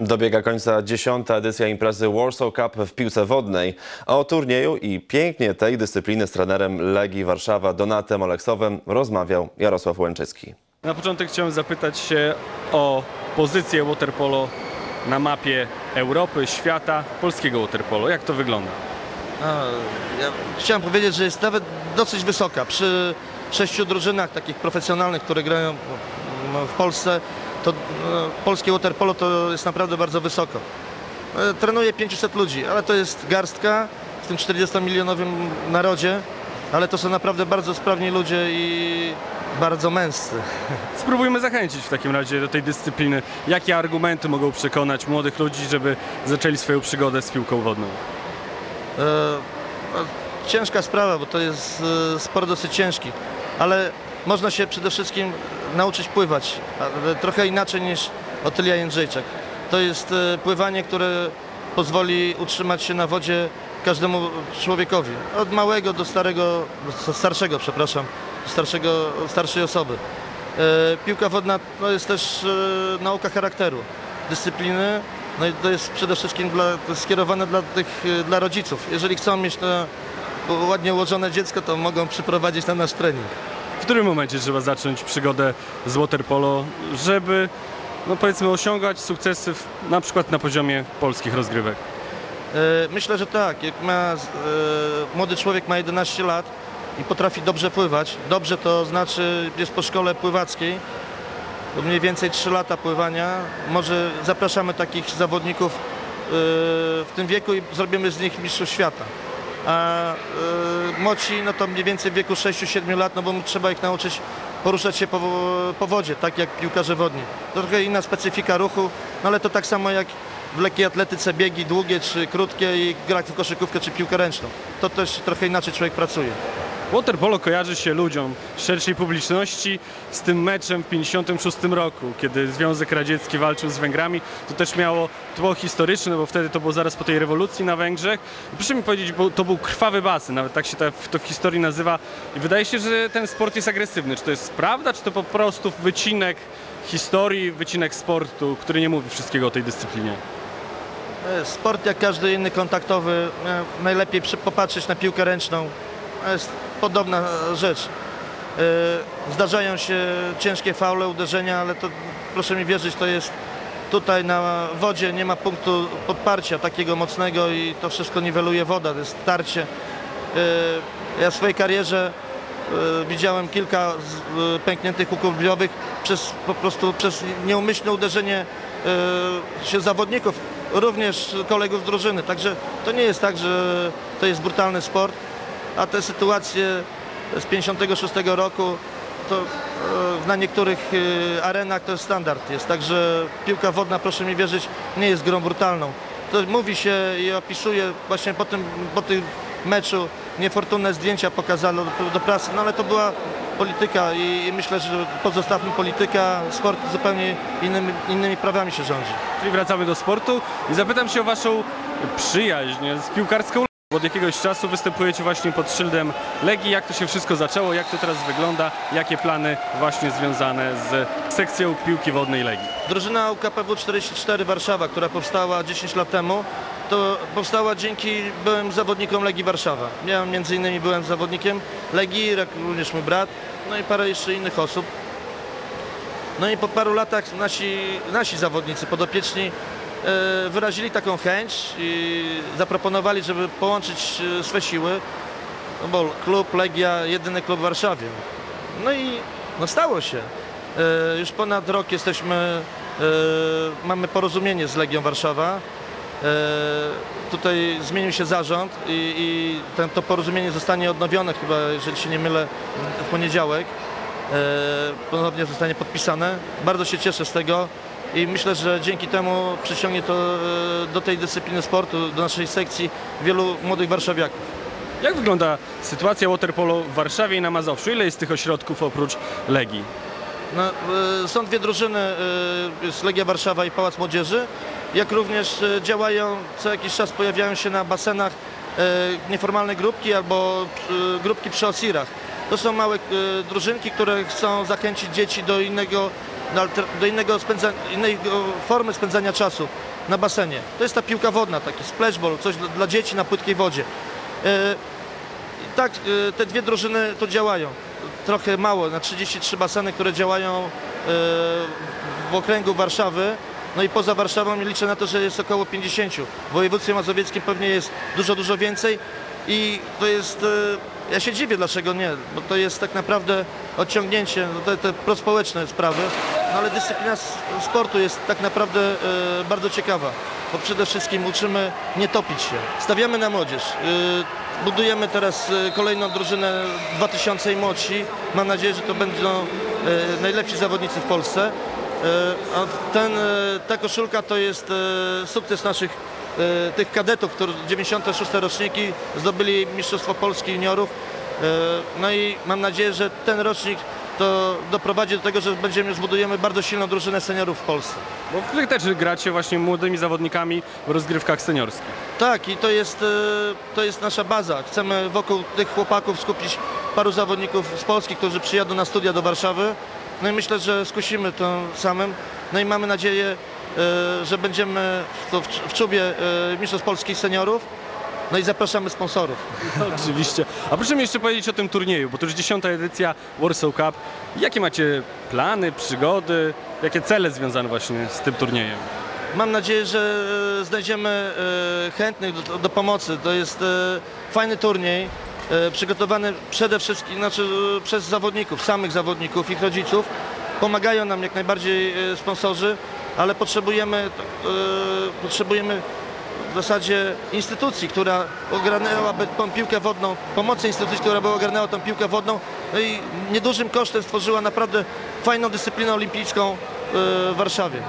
Dobiega końca dziesiąta edycja imprezy Warsaw Cup w piłce wodnej. A o turnieju i pięknie tej dyscypliny z trenerem Legii Warszawa Donatem Oleksowem rozmawiał Jarosław Łęczycki. Na początek chciałem zapytać się o pozycję waterpolo na mapie Europy, świata, polskiego waterpolo. Jak to wygląda? A, ja chciałem powiedzieć, że jest nawet dosyć wysoka. Przy sześciu drużynach takich profesjonalnych, które grają no, w Polsce, to no, polskie waterpolo to jest naprawdę bardzo wysoko. E, Trenuje 500 ludzi, ale to jest garstka w tym 40-milionowym narodzie, ale to są naprawdę bardzo sprawni ludzie i bardzo męscy. Spróbujmy zachęcić w takim razie do tej dyscypliny. Jakie argumenty mogą przekonać młodych ludzi, żeby zaczęli swoją przygodę z piłką wodną? E, no, ciężka sprawa, bo to jest e, sport dosyć ciężki, ale można się przede wszystkim nauczyć pływać, ale trochę inaczej niż Otylia Jędrzejczak. To jest e, pływanie, które pozwoli utrzymać się na wodzie każdemu człowiekowi, od małego do starego, starszego, przepraszam, starszego, starszej osoby. E, Piłka wodna no, jest też e, nauka charakteru, dyscypliny, no i to jest przede wszystkim dla, skierowane dla, tych, e, dla rodziców. Jeżeli chcą mieć to ładnie ułożone dziecko, to mogą przyprowadzić na nasz trening. W którym momencie trzeba zacząć przygodę z waterpolo, żeby no powiedzmy osiągać sukcesy w, na przykład na poziomie polskich rozgrywek? E, Myślę, że tak. Jak ma, e, młody człowiek ma 11 lat i potrafi dobrze pływać, dobrze to znaczy jest po szkole pływackiej, to mniej więcej 3 lata pływania. Może zapraszamy takich zawodników e, w tym wieku i zrobimy z nich mistrzów świata. A e, młodsi, no to mniej więcej w wieku 6-7 lat, no bo trzeba ich nauczyć poruszać się po, po wodzie, tak jak piłkarze wodni. To trochę inna specyfika ruchu, no ale to tak samo jak w lekkiej atletyce biegi długie czy krótkie i gra w koszykówkę czy piłkę ręczną. To też trochę inaczej człowiek pracuje. Waterpolo kojarzy się ludziom, szerszej publiczności z tym meczem w 1956 roku, kiedy Związek Radziecki walczył z Węgrami. To też miało tło historyczne, bo wtedy to było zaraz po tej rewolucji na Węgrzech. Proszę mi powiedzieć, bo to był krwawy basen, nawet tak się to, w historii nazywa. I wydaje się, że ten sport jest agresywny. Czy to jest prawda, czy to po prostu wycinek historii, wycinek sportu, który nie mówi wszystkiego o tej dyscyplinie? E, Sport jak każdy inny kontaktowy, e, najlepiej popatrzeć na piłkę ręczną. Podobna rzecz. E, Zdarzają się ciężkie faule, uderzenia, ale to proszę mi wierzyć, to jest tutaj na wodzie nie ma punktu podparcia takiego mocnego i to wszystko niweluje woda, to jest tarcie. E, Ja w swojej karierze e, widziałem kilka pękniętych łuków biowych przez po prostu przez nieumyślne uderzenie się zawodników, również kolegów z drużyny. Także to nie jest tak, że to jest brutalny sport, a te sytuacje z 56 roku to e, na niektórych e, arenach to jest standard jest. Także piłka wodna, proszę mi wierzyć, nie jest grą brutalną. To mówi się i opisuje właśnie po tym, po tym meczu niefortunne zdjęcia pokazano do, prasy, no ale to była polityka i, myślę, że pozostawmy polityka, sport zupełnie innymi, innymi prawami się rządzi. Czyli wracamy do sportu i zapytam się o waszą przyjaźń z piłkarską. Od jakiegoś czasu występujecie właśnie pod szyldem Legii. Jak to się wszystko zaczęło? Jak to teraz wygląda? Jakie plany właśnie związane z sekcją piłki wodnej Legii? Drużyna UKPW 44 Warszawa, która powstała 10 lat temu, to powstała dzięki byłym zawodnikom Legii Warszawa. Ja między innymi byłem zawodnikiem Legii, również mój brat, no i parę jeszcze innych osób. No i po paru latach nasi, nasi zawodnicy podopieczni wyrazili taką chęć i zaproponowali, żeby połączyć e, swe siły, no bo klub Legia, jedyny klub w Warszawie. No i no stało się. E, Już ponad rok jesteśmy, e, mamy porozumienie z Legią Warszawa. E, Tutaj zmienił się zarząd i, i ten, to porozumienie zostanie odnowione chyba, jeżeli się nie mylę, w- poniedziałek. E, Ponownie zostanie podpisane. Bardzo się cieszę z tego i myślę, że dzięki temu przyciągnie to e, do tej dyscypliny sportu, do naszej sekcji wielu młodych warszawiaków. Jak wygląda sytuacja waterpolo w Warszawie i na Mazowszu? Ile jest tych ośrodków oprócz Legii? No, e, są dwie drużyny, e, jest Legia Warszawa i Pałac Młodzieży, jak również działają, co jakiś czas pojawiają się na basenach nieformalne grupki albo grupki przy osirach. To są małe drużynki, które chcą zachęcić dzieci do innego do, alter, do innego spędza, innej formy spędzania czasu na basenie. To jest ta piłka wodna, taki splashball, coś dla, dla dzieci na płytkiej wodzie. E, tak, e, te dwie drużyny to działają. Trochę mało, na 33 baseny, które działają e, w okręgu Warszawy. No i poza Warszawą liczę na to, że jest około 50. W województwie mazowieckim pewnie jest dużo, dużo więcej. I to jest, ja się dziwię dlaczego nie, bo to jest tak naprawdę odciągnięcie, no te, te prospołeczne sprawy, no ale dyscyplina sportu jest tak naprawdę e, bardzo ciekawa, bo przede wszystkim uczymy nie topić się. Stawiamy na młodzież. E, Budujemy teraz e, kolejną drużynę 2000 i młodsi. Mam nadzieję, że to będą najlepsi zawodnicy w Polsce. A ten, ta koszulka to jest sukces naszych tych kadetów, którzy 96 roczniki zdobyli Mistrzostwo Polski juniorów. No i mam nadzieję, że ten rocznik to doprowadzi do tego, że będziemy zbudujemy bardzo silną drużynę seniorów w Polsce. Bo wy też gracie właśnie młodymi zawodnikami w rozgrywkach seniorskich. Tak, i to jest, e, to jest nasza baza. Chcemy wokół tych chłopaków skupić paru zawodników z Polski, którzy przyjadą na studia do Warszawy. No i myślę, że skusimy to samym. No i mamy nadzieję, e, że będziemy w, w czubie e, Mistrzostw Polskich Seniorów. No i zapraszamy sponsorów. Oczywiście. A proszę mi jeszcze powiedzieć o tym turnieju, bo to już dziesiąta edycja Warsaw Cup. Jakie macie plany, przygody, jakie cele związane właśnie z tym turniejem? Mam nadzieję, że e, znajdziemy e, chętnych do, do pomocy. To jest e, fajny turniej, przygotowany przede wszystkim znaczy, przez zawodników, samych zawodników, ich rodziców. Pomagają nam jak najbardziej sponsorzy, ale potrzebujemy, potrzebujemy w zasadzie instytucji, która ogarnęłaby tą piłkę wodną, pomocy instytucji, która by ogarnęła tą piłkę wodną no i niedużym kosztem stworzyła naprawdę fajną dyscyplinę olimpijską e, w Warszawie.